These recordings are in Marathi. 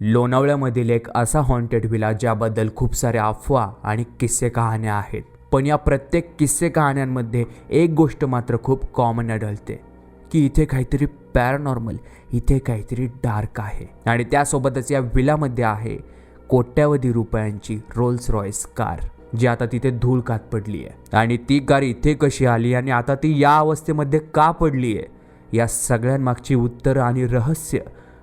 लोणावळ्यामधील एक असा हॉन्टेड विला ज्याबद्दल खूप साऱ्या अफवा आणि किस्से कहाण्या आहेत. पण या प्रत्येक किस्से कहाण्यांमध्ये एक गोष्ट मात्र खूप कॉमन आढळते की इथे काहीतरी पॅरानॉर्मल इथे काहीतरी डार्क आहे. आणि त्यासोबतच या विलामध्ये आहे कोट्यावधी रुपयांची रोल्स रॉयस कार जी आता तिथे धूळ कात पडली आहे आणि ती कार इथे कशी आली आणि आता ती या अवस्थेमध्ये का पडली आहे या सगळ्यांमागची उत्तरं आणि रहस्य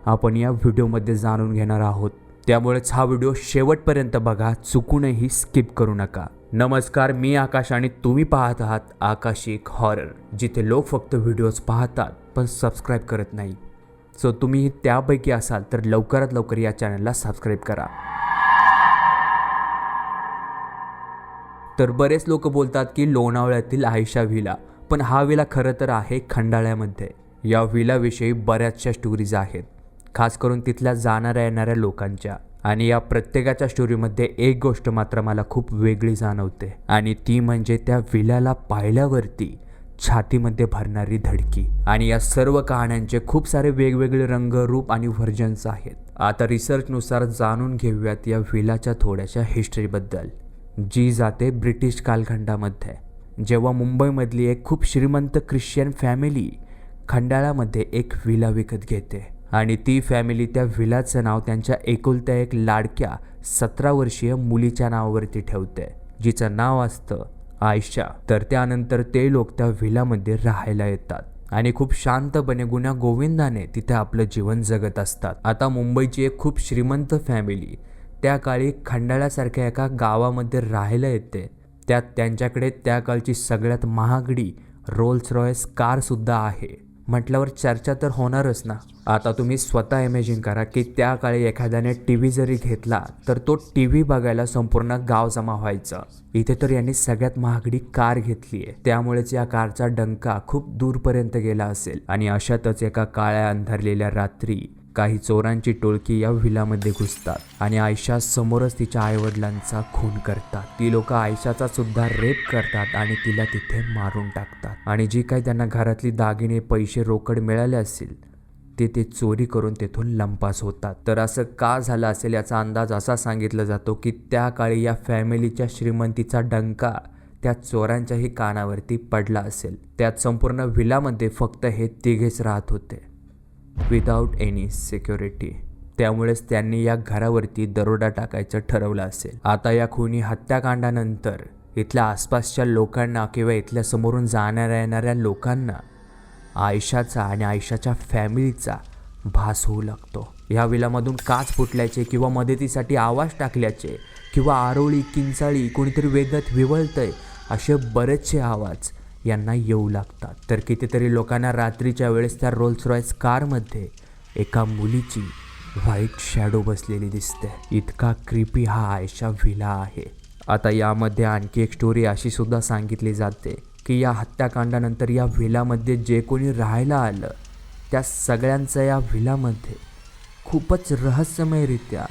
आपण या व्हिडिओमध्ये जाणून घेणार आहोत. त्यामुळेच हा व्हिडिओ शेवटपर्यंत बघा चुकूनही स्किप करू नका. नमस्कार मी आकाश आणि तुम्ही पाहत आहात आकाशिक हॉरर जिथे लोक फक्त व्हिडिओज पाहतात पण सबस्क्राईब करत नाही. सो तुम्ही त्यापैकी असाल तर लवकरात लवकर या चॅनलला सबस्क्राईब करा. तर बरेच लोक बोलतात की लोणावळ्यातील आयशा व्हिला पण हा विला खरं तर आहे खंडाळ्यामध्ये. या विलाविषयी बऱ्याचशा स्टोरीज आहेत. खास करून तिथल्या जाणाऱ्या येणाऱ्या लोकांच्या. आणि या प्रत्येकाच्या स्टोरीमध्ये एक गोष्ट मात्र मला खूप वेगळी जाणवते. आणि ती म्हणजे त्या विल्याला पाहिल्यावरती छातीमध्ये भरणारी धडकी. आणि या सर्व कहाण्यांचे खूप सारे वेगवेगळे रंग रूप आणि व्हर्जन्स आहेत. आता रिसर्चनुसार जाणून घेऊयात या विलाच्या थोड्याशा हिस्ट्रीबद्दल जी जाते ब्रिटिश कालखंडामध्ये. जेव्हा मुंबईमधली एक खूप श्रीमंत ख्रिश्चन फॅमिली खंडाळामध्ये एक विला विकत घेते. आणि ती फॅमिली त्या विलाचं नाव त्यांच्या एकुलत्या एक लाडक्या सतरा वर्षीय मुलीच्या नावावरती ठेवते जिचं नाव असतं आयशा. तर त्यानंतर ते लोक त्या विलामध्ये राहायला येतात आणि खूप शांतपणे गुन्हा गोविंदाने तिथे आपलं जीवन जगत असतात. आता मुंबईची एक खूप श्रीमंत फॅमिली त्या काळी खंडाळ्यासारख्या एका गावामध्ये राहायला येते. त्यात त्यांच्याकडे त्या काळची सगळ्यात महागडी रोल्स रॉयस कारसुद्धा आहे. म्हटल्यावर चर्चा तर होणारच ना? आता तुम्ही स्वतः इमॅजिन करा की त्या काळी एखाद्याने टी व्ही जरी घेतला तर तो टी व्ही बघायला संपूर्ण गाव जमा व्हायचा. इथे तर यांनी सगळ्यात महागडी कार घेतली आहे. त्यामुळेच या कारचा डंका खूप दूरपर्यंत गेला असेल. आणि अशातच एका काळ्या अंधारलेल्या रात्री काही चोरांची टोळकी या व्हिलामध्ये घुसतात आणि आयशा समोरच तिच्या आईवडिलांचा खून करतात. ती लोक आयशाचा सुद्धा रेप करतात आणि तिला तिथे मारून टाकतात. आणि जी काही त्यांना घरातली दागिने पैसे रोकड मिळाले असतील ते ते चोरी करून तेथून लंपास होतात. तर असं का झालं असेल याचा अंदाज असा सांगितला जातो की त्या काळी या फॅमिलीच्या श्रीमंतीचा डंका त्या चोरांच्याही कानावरती पडला असेल. त्यात संपूर्ण विलामध्ये फक्त हे तिघेच राहत होते. विदाऊट एनी सिक्युरिटी त्यामुळेच त्यांनी या घरावरती दरोडा टाकायचं ठरवलं असेल. आता या खुनी हत्याकांडानंतर इथल्या आसपासच्या लोकांना किंवा इथल्या समोरून जाणाऱ्या येणाऱ्या लोकांना आयशाचा आणि आयशाच्या फॅमिलीचा भास होऊ लागतो. ह्या विलामधून काच फुटल्याचे किंवा मदतीसाठी आवाज टाकल्याचे किंवा आरोळी किंचाळी कोणीतरी वेदत विवळतंय असे बरेचसे आवाज यांना येऊ लागतात. तर कितीतरी लोकांना रात्रीच्या वेळेस त्या रोल्स रॉयस कारमध्ये एका मुलीची व्हाईट शॅडो बसलेली दिसते. इतका क्रिपी हा आयशा व्हिला आहे. आता यामध्ये आणखी एक स्टोरी अशी सुद्धा सांगितली जाते. की या हत्याकांडानंतर या व्हिलामध्ये जे कोणी राहायला आलं त्या सगळ्यांचा या व्हिलामध्ये खूपच रहस्यमयरित्या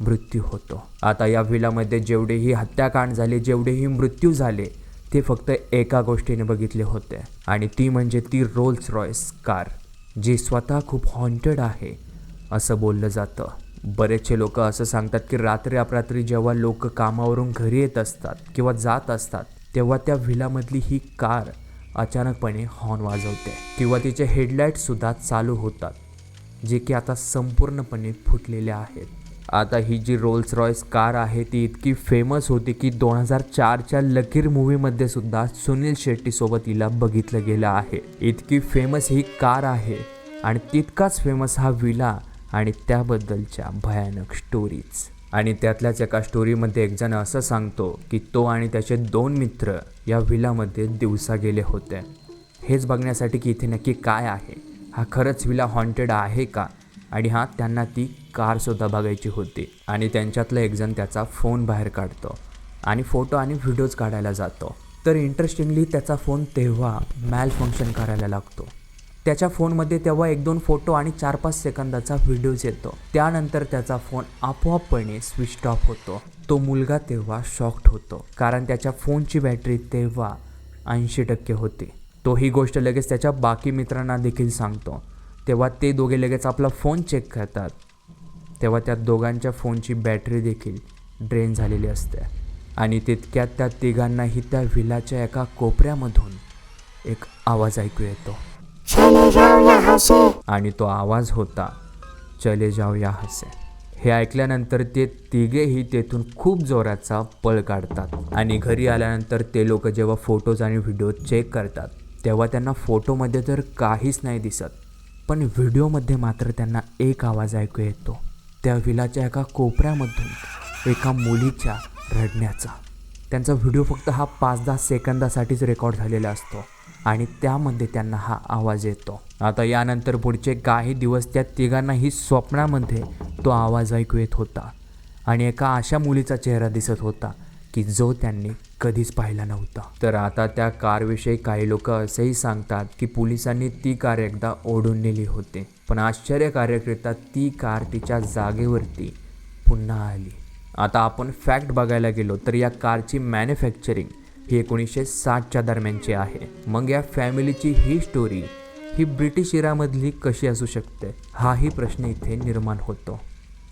मृत्यू होतो. आता या व्हिलामध्ये जेवढेही हत्याकांड झाले जेवढेही मृत्यू झाले ते फक्त एका गोष्टीने बघितले होते. आणि ती म्हणजे ती रोल्स रॉयस कार जी स्वतः खूप हॉन्टेड आहे असं बोललं जातं. बरेचसे लोक असं सांगतात की रात्री अपरात्री जेव्हा लोक कामावरून घरी येत असतात किंवा जात असतात तेव्हा त्या व्हिलामधली ही कार अचानकपणे हॉर्न वाजवते. किंवा तिचे हेडलाईटसुद्धा चालू होतात जे की आता संपूर्णपणे फुटलेले आहेत. आता ही जी रोल्स रॉयस कार आहे ती इतकी फेमस होती की दोन हजार चारच्या लकीर मूवीमध्ये सुद्धा सुनील शेट्टीसोबत हिला बघितलं गेलं आहे. इतकी फेमस ही कार आहे आणि तितकाच फेमस हा विला आणि त्याबद्दलच्या भयानक स्टोरीज आणि त्यातल्याच एका स्टोरीमध्ये एक जण असं सांगतो की तो आणि त्याचे दोन मित्र या विलामध्ये दिवसा गेले होते. हेच बघण्यासाठी की इथे नक्की काय आहे? हा खरंच विला हॉन्टेड आहे का? आणि हा त्यांना ती कारसुद्धा बघायची होती. आणि त्यांच्यातलं एकजण त्याचा फोन बाहेर काढतो आणि फोटो आणि व्हिडिओज काढायला जातो. तर इंटरेस्टिंगली त्याचा फोन तेव्हा मॅल फंक्शन करायला लागतो. त्याच्या फोनमध्ये तेव्हा एक दोन फोटो आणि चार पाच सेकंदाचा व्हिडिओज येतो. त्यानंतर त्याचा फोन आपोआपपणे स्विच ऑफ होतो. तो मुलगा तेव्हा शॉक्ड होतो कारण त्याच्या फोनची बॅटरी तेव्हा ऐंशी टक्के होती. तो ही गोष्ट लगेच त्याच्या बाकी मित्रांना देखील सांगतो. तेव्हा ते दोघे लगेच आपला फोन चेक करतात. तेव्हा त्या दोघांच्या फोनची बॅटरी देखील ड्रेन झालेली असते. आणि तितक्यात त्या तिघांनाही त्या व्हिलाच्या एका कोपऱ्यामधून एक आवाज ऐकू येतो. चले आणि तो आवाज होता चले जाओ या हसे हे ऐकल्यानंतर ते तिघेही तेथून खूप जोराचा पळ काढतात आणि घरी आल्यानंतर ते लोक जेव्हा फोटोज आणि व्हिडिओ चेक करतात तेव्हा त्यांना फोटोमध्ये तर काहीच नाही दिसत पण व्हिडिओमध्ये मात्र त्यांना एक आवाज ऐकू येतो. त्या विलाच्या एका कोपऱ्यामधून एका मुलीच्या रडण्याचा. त्यांचा व्हिडिओ फक्त हा पाच दहा सेकंदासाठीच रेकॉर्ड झालेला असतो. आणि त्यामध्ये त्यांना हा आवाज येतो. आता यानंतर पुढचे काही दिवस त्या तिघांनाही स्वप्नामध्ये तो आवाज ऐकू येत होता. आणि एका अशा मुलीचा चेहरा दिसत होता की जो त्यांनी कधीच पाहिला नव्हता. तर आता त्या कारविषयी काही लोक असेही सांगतात की पोलिसांनी ती कार एकदा ओढून नेली होती. पण आश्चर्यकार्यकरिता ती कार तिच्या जागेवरती पुन्हा आली. आता आपण फॅक्ट बघायला गेलो तर या कारची मॅन्युफॅक्चरिंग ही एकोणीसशे साठच्या दरम्यानची आहे. मग या फॅमिलीची ही स्टोरी ही ब्रिटिश इरामधली कशी असू शकते? हाही प्रश्न इथे निर्माण होतो.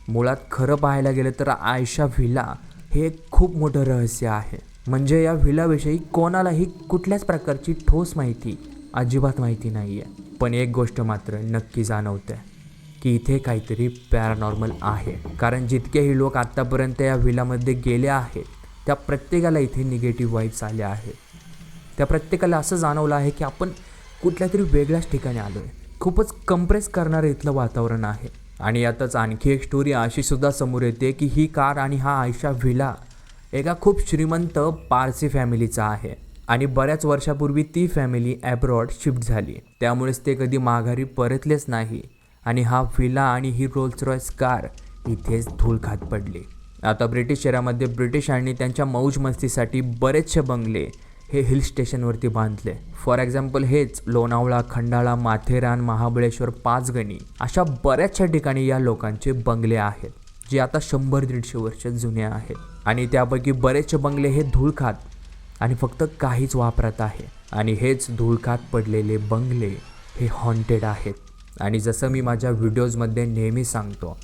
मुळात खरं पाहायला गेलं तर आयशा व्हिला हे एक खूप मोठं रहस्य आहे. म्हणजे या व्हिलाविषयी कोणालाही कुठल्याच प्रकारची ठोस माहिती अजिबात माहिती नाही आहे पण एक गोष्ट मात्र नक्की जाणवते की इथे काहीतरी पॅरानॉर्मल आहे. कारण जितकेही लोक आत्तापर्यंत या व्हिलामध्ये गेले आहेत त्या प्रत्येकाला इथे निगेटिव्ह वाईब्स आल्या आहेत. त्या प्रत्येकाला असं जाणवलं आहे की आपण कुठल्या तरी वेगळ्याच ठिकाणी आलो आहे खूपच कंप्रेस करणारं इथलं वातावरण आहे. आणि यातच आणखी एक स्टोरी अशीसुद्धा समोर येते की ही कार आणि हा आयशा व्हिला एका खूप श्रीमंत पारसी फॅमिलीचा आहे. आणि बऱ्याच वर्षापूर्वी ती फॅमिली ॲब्रॉड शिफ्ट झाली. त्यामुळेच ते कधी माघारी परतलेच नाही. आणि हा व्हिला आणि ही रोल्स रॉयस कार इथेच धूळ खात पडली. आता ब्रिटिश शहरामध्ये ब्रिटिशांनी त्यांच्या मौज मस्तीसाठी बरेचसे बंगले हे हिल स्टेशनवरती बांधले. फॉर एक्झाम्पल हेच लोणावळा खंडाळा माथेरान महाबळेश्वर पाचगणी अशा बऱ्याचशा ठिकाणी या लोकांचे बंगले आहेत जे आता शंभर दीडशे वर्ष जुने आहेत. आणि त्यापैकी बरेचसे बंगले हे धूळखात आणि फक्त काहीच वापरत आहे. आणि हेच धूळखात पडलेले बंगले हे हॉन्टेड आहेत. आणि जसं मी माझ्या व्हिडिओजमध्ये नेहमी सांगतो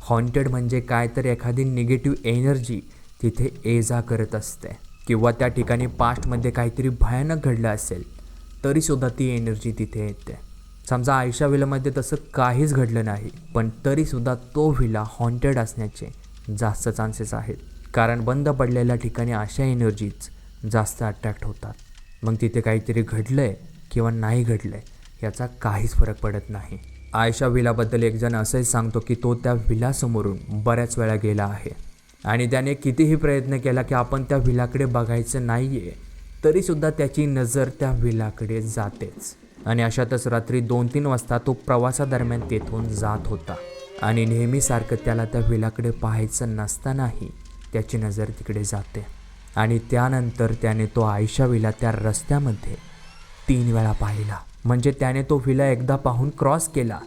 हॉन्टेड म्हणजे काय तर एखादी निगेटिव्ह एनर्जी तिथे ये जा करत असते. किंवा त्या ठिकाणी पास्टमध्ये काहीतरी भयानक घडलं असेल तरीसुद्धा ती एनर्जी तिथे येते. समजा आयशा विलामध्ये तसं काहीच घडलं नाही पण तरीसुद्धा तो व्हिला हॉन्टेड असण्याचे जास्त चान्सेस आहेत. कारण बंद पडलेल्या ठिकाणी अशा एनर्जीज जास्त अट्रॅक्ट होतात. मग तिथे काहीतरी घडलं आहे किंवा नाही घडलं आहे याचा काहीच फरक पडत नाही. आयशा विलाबद्दल एक जण असंही सांगतो की तो त्या विलासमोरून बऱ्याच वेळा गेला आहे. आणि त्याने कितीही प्रयत्न केला की आपण त्या विलाकडे बघायचं नाही आहे तरीसुद्धा त्याची नजर त्या विलाकडे जातेच. आणि अशातच रात्री दोन तीन वाजता तो प्रवासादरम्यान तेथून जात होता. आणि नेहमीसारखं त्याला त्या विलाकडे पाहायचं नसतानाही त्याची नजर तिकडे जाते. आणि त्यानंतर त्याने तो आयशा विला त्या रस्त्यामध्ये तीन वेळा पाहिला. म्हणजे त्याने तो व्हिला एकदा पाहून क्रॉस केला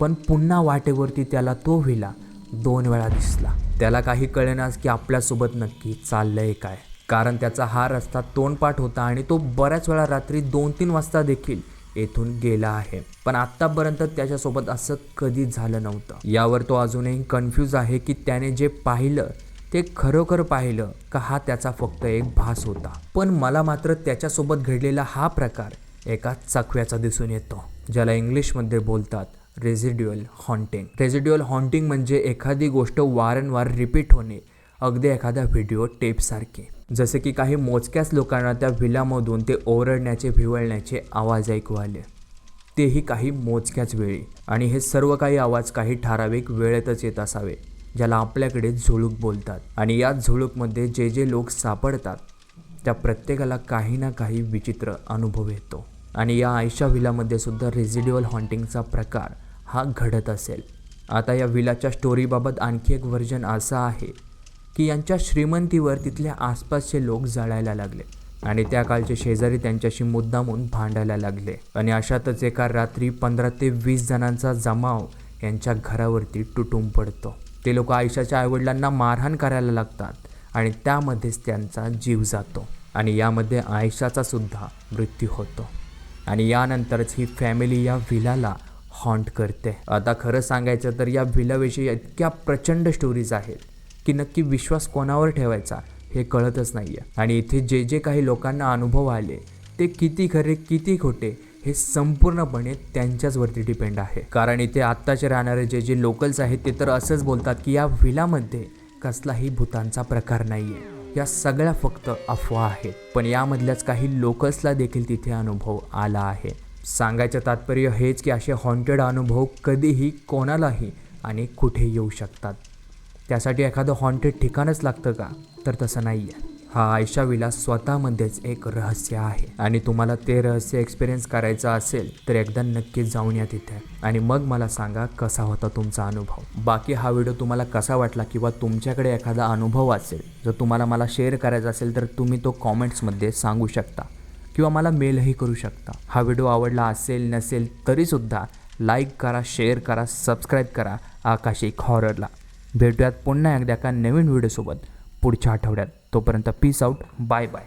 पण पुन्हा वाटेवरती त्याला तो व्हिला. दोन वेळा दिसला. त्याला काही कळेनाच की आपल्यासोबत नक्की चाललंय काय. कारण त्याचा हा रस्ता तोंडपाठ होता आणि तो बऱ्याच वेळा रात्री दोन तीन वाजता देखील येथून गेला आहे. पण आत्तापर्यंत त्याच्यासोबत असं कधी झालं नव्हतं. यावर तो अजूनही कन्फ्यूज आहे की त्याने जे पाहिलं ते खरोखर पाहिलं का हा त्याचा फक्त एक भास होता. पण मला मात्र त्याच्यासोबत घडलेला हा प्रकार एका चाकव्याचा दिसून येतो ज्याला इंग्लिशमध्ये बोलतात रेझिड्युअल हॉन्टिंग. रेझिड्युअल हॉन्टिंग म्हणजे एखादी गोष्ट वारंवार रिपीट होणे अगदी एखाद्या व्हिडिओ टेपसारखे. जसे की काही मोजक्याच लोकांना त्या व्हिलामधून ते ओरडण्याचे भिवळण्याचे आवाज ऐकू आले. तेही काही मोजक्याच वेळी. आणि हे सर्व काही आवाज काही ठराविक वेळेतच येत असावे ज्याला आपल्याकडे झुळूक बोलतात. आणि या झुळूकमध्ये जे जे लोक सापडतात त्या प्रत्येकाला काही ना काही विचित्र अनुभव येतो. आणि या आयशा व्हिलामध्ये सुद्धा रेझिड्युअल हॉन्टिंगचा प्रकार हा घडत असेल. आता या विलाच्या स्टोरीबाबत आणखी एक व्हर्जन असं आहे की यांच्या श्रीमंतीवर तिथल्या आसपासचे लोक जळायला लागले आणि त्या काळचे शेजारी त्यांच्याशी मुद्दामून भांडायला लागले. आणि अशातच एका रात्री पंधरा ते वीस जणांचा जमाव यांच्या घरावरती तुटून पडतो. ते लोक आयशाच्या आईवडिलांना मारहाण करायला लागतात आणि त्यामध्येच त्यांचा जीव जातो आणि यामध्ये आयशाचा सुद्धा मृत्यू होतो. आणि यानंतरच ही फॅमिली या व्हिलाला हॉन्ट करते. आता खरं सांगायचं तर या व्हिलाविषयी इतक्या प्रचंड स्टोरीज आहेत की नक्की विश्वास कोणावर ठेवायचा हे कळतच नाही आहे आणि इथे जे जे काही लोकांना अनुभव आले ते किती खरे किती खोटे हे संपूर्णपणे त्यांच्याचवरती डिपेंड आहे. कारण इथे आत्ताचे राहणारे जे जे लोकल्स आहेत ते तर असंच बोलतात की या व्हिलामध्ये कसलाही भूतांचा प्रकार नाही आहे या सगळ्या फक्त अफवा आहेत. पण यामधल्याच काही लोकसला देखील तिथे अनुभव आला आहे. सांगायचं तात्पर्य हेच की असे हॉन्टेड अनुभव कधीही कोणालाही आणि कुठे येऊ शकतात. त्यासाठी एखादं हॉन्टेड ठिकाणच लागतं का? तर तसं नाही आहे हा आयशा विलास स्वतःमध्येच एक रहस्य आहे. आणि तुम्हाला ते रहस्य एक्सपिरियन्स करायचं असेल तर एकदा नक्की जाऊन या तिथे. आणि मग मला सांगा कसा होता तुमचा अनुभव. बाकी हा व्हिडिओ तुम्हाला कसा वाटला किंवा तुमच्याकडे एखादा अनुभव असेल जर तुम्हाला मला शेअर करायचा असेल तर तुम्ही तो कॉमेंट्समध्ये सांगू शकता. किंवा मला मेलही करू शकता. हा व्हिडिओ आवडला असेल नसेल तरीसुद्धा लाईक करा शेअर करा सबस्क्राईब करा. आकाश एक हॉररला भेटूयात पुन्हा एकदा एका नवीन व्हिडिओसोबत. पुढच्या आठवड्यात. तोपर्यंत पीस आऊट बाय बाय